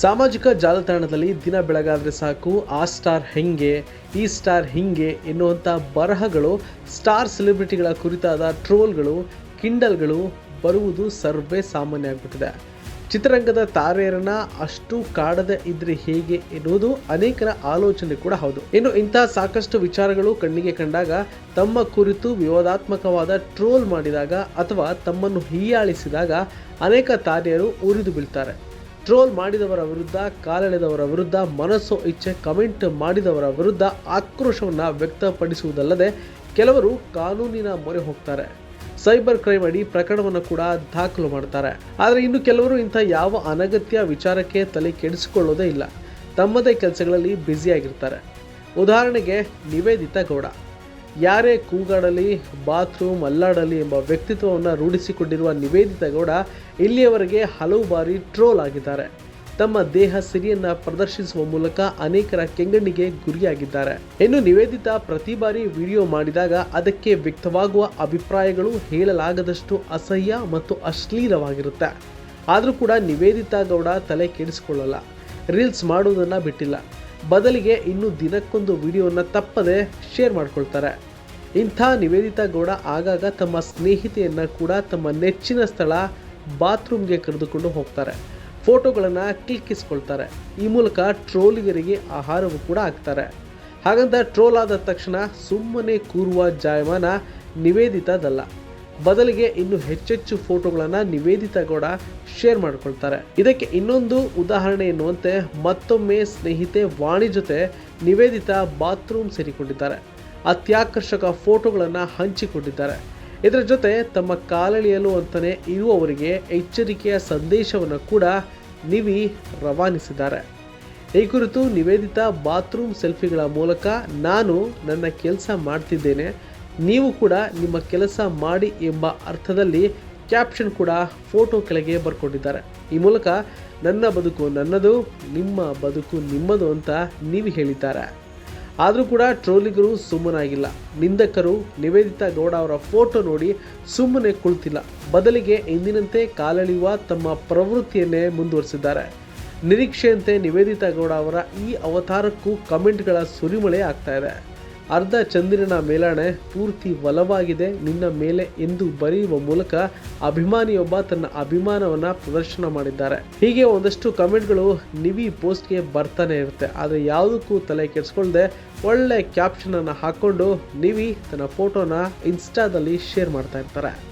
ಸಾಮಾಜಿಕ ಜಾಲತಾಣದಲ್ಲಿ ದಿನ ಬೆಳಗಾದರೆ ಸಾಕು, ಆ ಸ್ಟಾರ್ ಹೆಂಗೆ, ಈ ಸ್ಟಾರ್ ಹಿಂಗೆ ಎನ್ನುವಂಥ ಬರಹಗಳು, ಸ್ಟಾರ್ ಸೆಲೆಬ್ರಿಟಿಗಳ ಕುರಿತಾದ ಟ್ರೋಲ್ಗಳು, ಕಿಂಡಲ್ಗಳು ಬರುವುದು ಸರ್ವೇ ಸಾಮಾನ್ಯ ಆಗಿಬಿಟ್ಟಿದೆ. ಚಿತ್ರರಂಗದ ತಾರೆಯರನ್ನ ಅಷ್ಟು ಕಾಡದೆ ಇದ್ರೆ ಹೇಗೆ ಎನ್ನುವುದು ಅನೇಕರ ಆಲೋಚನೆ ಕೂಡ ಹೌದು. ಇನ್ನು ಇಂತಹ ಸಾಕಷ್ಟು ವಿಚಾರಗಳು ಕಣ್ಣಿಗೆ ಕಂಡಾಗ ತಮ್ಮ ಕುರಿತು ವಿವಾದಾತ್ಮಕವಾದ ಟ್ರೋಲ್ ಮಾಡಿದಾಗ ಅಥವಾ ತಮ್ಮನ್ನು ಹೀಯಾಳಿಸಿದಾಗ ಅನೇಕ ತಾರೆಯರು ಉರಿದು ಬೀಳ್ತಾರೆ. ಟ್ರೋಲ್ ಮಾಡಿದವರ ವಿರುದ್ಧ, ಕಾಲೆಳೆದವರ ವಿರುದ್ಧ, ಮನಸ್ಸು, ಇಚ್ಛೆ ಕಮೆಂಟ್ ಮಾಡಿದವರ ವಿರುದ್ಧ ಆಕ್ರೋಶವನ್ನು ವ್ಯಕ್ತಪಡಿಸುವುದಲ್ಲದೆ ಕೆಲವರು ಕಾನೂನಿನ ಮೊರೆ ಹೋಗ್ತಾರೆ. ಸೈಬರ್ ಕ್ರೈಮ್ ಅಡಿ ಪ್ರಕರಣವನ್ನು ಕೂಡ ದಾಖಲು ಮಾಡ್ತಾರೆ. ಆದರೆ ಇನ್ನು ಕೆಲವರು ಇಂಥ ಯಾವ ಅನಗತ್ಯ ವಿಚಾರಕ್ಕೆ ತಲೆ ಕೆಡಿಸಿಕೊಳ್ಳೋದೇ ಇಲ್ಲ. ತಮ್ಮದೇ ಕೆಲಸಗಳಲ್ಲಿ ಬ್ಯುಸಿಯಾಗಿರ್ತಾರೆ ಉದಾಹರಣೆಗೆ ನಿವೇದಿತಾ ಗೌಡ. ಯಾರೇ ಕೂಗಾಡಲಿ, ಬಾತ್ರೂಮ್, ಅಲ್ಲಾಡಲಿ ಎಂಬ ವ್ಯಕ್ತಿತ್ವವನ್ನು ರೂಢಿಸಿಕೊಂಡಿರುವ ನಿವೇದಿತಾ ಗೌಡ ಇಲ್ಲಿಯವರೆಗೆ ಹಲವು ಬಾರಿ ಟ್ರೋಲ್ ಆಗಿದ್ದಾರೆ. ತಮ್ಮ ದೇಹ ಸಿರಿಯನ್ನು ಪ್ರದರ್ಶಿಸುವ ಮೂಲಕ ಅನೇಕರ ಕೆಂಗಣ್ಣಿಗೆ ಗುರಿಯಾಗಿದ್ದಾರೆ. ಇನ್ನು ನಿವೇದಿತ ಪ್ರತಿ ಬಾರಿ ವಿಡಿಯೋ ಮಾಡಿದಾಗ ಅದಕ್ಕೆ ವ್ಯಕ್ತವಾಗುವ ಅಭಿಪ್ರಾಯಗಳು ಹೇಳಲಾಗದಷ್ಟು ಅಸಹ್ಯ ಮತ್ತು ಅಶ್ಲೀಲವಾಗಿರುತ್ತೆ. ಆದರೂ ಕೂಡ ನಿವೇದಿತಾ ಗೌಡ ತಲೆ ಕೆಡಿಸಿಕೊಳ್ಳಲ್ಲ. ರೀಲ್ಸ್ ಮಾಡುವುದನ್ನು ಬಿಟ್ಟಿಲ್ಲ. ಬದಲಿಗೆ ಇನ್ನು ದಿನಕ್ಕೊಂದು ವಿಡಿಯೋನ ತಪ್ಪದೆ ಶೇರ್ ಮಾಡ್ಕೊಳ್ತಾರೆ. ಇಂಥ ನಿವೇದಿತಾ ಗೌಡ ಆಗಾಗ ತಮ್ಮ ಸ್ನೇಹಿತೆಯನ್ನು ಕೂಡ ತಮ್ಮ ನೆಚ್ಚಿನ ಸ್ಥಳ ಬಾತ್ರೂಮ್ಗೆ ಕರೆದುಕೊಂಡು ಹೋಗ್ತಾರೆ. ಫೋಟೋಗಳನ್ನು ಕ್ಲಿಕ್ಕಿಸ್ಕೊಳ್ತಾರೆ. ಈ ಮೂಲಕ ಟ್ರೋಲಿಗರಿಗೆ ಆಹಾರವು ಕೂಡ ಆಗ್ತಾರೆ ಹಾಗಂತ ಟ್ರೋಲ್ ಆದ ತಕ್ಷಣ ಸುಮ್ಮನೆ ಕೂರುವ ಜಾಯಮಾನ ನಿವೇದಿತದಲ್ಲ. ಬದಲಿಗೆ ಇನ್ನು ಹೆಚ್ಚೆಚ್ಚು ಫೋಟೋಗಳನ್ನು ನಿವೇದಿತ ಗೌಡ ಶೇರ್ ಮಾಡ್ಕೊಳ್ತಾರೆ. ಇದಕ್ಕೆ ಇನ್ನೊಂದು ಉದಾಹರಣೆ ಎನ್ನುವಂತೆ ಮತ್ತೊಮ್ಮೆ ಸ್ನೇಹಿತೆ ವಾಣಿ ಜೊತೆ ನಿವೇದಿತ ಬಾತ್ರೂಮ್ ಸೇರಿಕೊಂಡಿದ್ದಾರೆ. ಅತ್ಯಾಕರ್ಷಕ ಫೋಟೋಗಳನ್ನು ಹಂಚಿಕೊಂಡಿದ್ದಾರೆ. ಇದರ ಜೊತೆ ತಮ್ಮ ಕಾಲೆಳೆಯಲು ಅಂತಲೇ ಇರುವವರಿಗೆ ಎಚ್ಚರಿಕೆಯ ಸಂದೇಶವನ್ನು ಕೂಡ ನಿವಿ ರವಾನಿಸಿದ್ದಾರೆ. ಈ ಕುರಿತು ನಿವೇದಿತ ಬಾತ್ರೂಮ್ ಸೆಲ್ಫಿಗಳ ಮೂಲಕ ನಾನು ನನ್ನ ಕೆಲಸ ಮಾಡ್ತಿದ್ದೇನೆ. ನೀವು ಕೂಡ ನಿಮ್ಮ ಕೆಲಸ ಮಾಡಿ ಎಂಬ ಅರ್ಥದಲ್ಲಿ ಕ್ಯಾಪ್ಷನ್ ಕೂಡ ಫೋಟೋ ಕೆಳಗೆ ಬರ್ಕೊಂಡಿದ್ದಾರೆ. ಈ ಮೂಲಕ ನನ್ನ ಬದುಕು ನನ್ನದು, ನಿಮ್ಮ ಬದುಕು ನಿಮ್ಮದು ಅಂತ ನೀವು ಹೇಳಿದ್ದಾರೆ. ಆದರೂ ಕೂಡ ಟ್ರೋಲಿಗರು ಸುಮ್ಮನಾಗಿಲ್ಲ. ನಿಂದಕರು ನಿವೇದಿತಾ ಗೌಡ ಅವರ ಫೋಟೋ ನೋಡಿ ಸುಮ್ಮನೆ ಕುಳಿತಿಲ್ಲ. ಬದಲಿಗೆ ಎಂದಿನಂತೆ ಕಾಲೆಳೆಯುವ ತಮ್ಮ ಪ್ರವೃತ್ತಿಯನ್ನೇ ಮುಂದುವರಿಸಿದ್ದಾರೆ. ನಿರೀಕ್ಷೆಯಂತೆ ನಿವೇದಿತಾ ಗೌಡ ಅವರ ಈ ಅವತಾರಕ್ಕೂ ಕಮೆಂಟ್ಗಳ ಸುರಿಮಳೆ ಆಗ್ತಾ ಇದೆ. ಅರ್ಧ ಚಂದಿರನ ಮೇಲಾಣೆ ಪೂರ್ತಿ ಒಲವಾಗಿದೆ. ನಿನ್ನ ಮೇಲೆ ಎಂದು ಬರೆಯುವ ಮೂಲಕ ಅಭಿಮಾನಿಯೊಬ್ಬ ತನ್ನ ಅಭಿಮಾನವನ್ನ ಪ್ರದರ್ಶನ ಮಾಡಿದ್ದಾರೆ. ಹೀಗೆ ಒಂದಷ್ಟು ಕಮೆಂಟ್ಗಳು ನಿವಿ ಪೋಸ್ಟ್ಗೆ ಬರ್ತಾನೆ ಇರುತ್ತೆ. ಆದರೆ ಯಾವುದಕ್ಕೂ ತಲೆ ಕೆಡಿಸ್ಕೊಳ್ದೆ ಒಳ್ಳೆ ಕ್ಯಾಪ್ಷನ್ ಹಾಕ್ಕೊಂಡು ನಿವಿ ತನ್ನ ಫೋಟೋನ ಇನ್ಸ್ಟಾದಲ್ಲಿ ಶೇರ್ ಮಾಡ್ತಾ ಇರ್ತಾರೆ.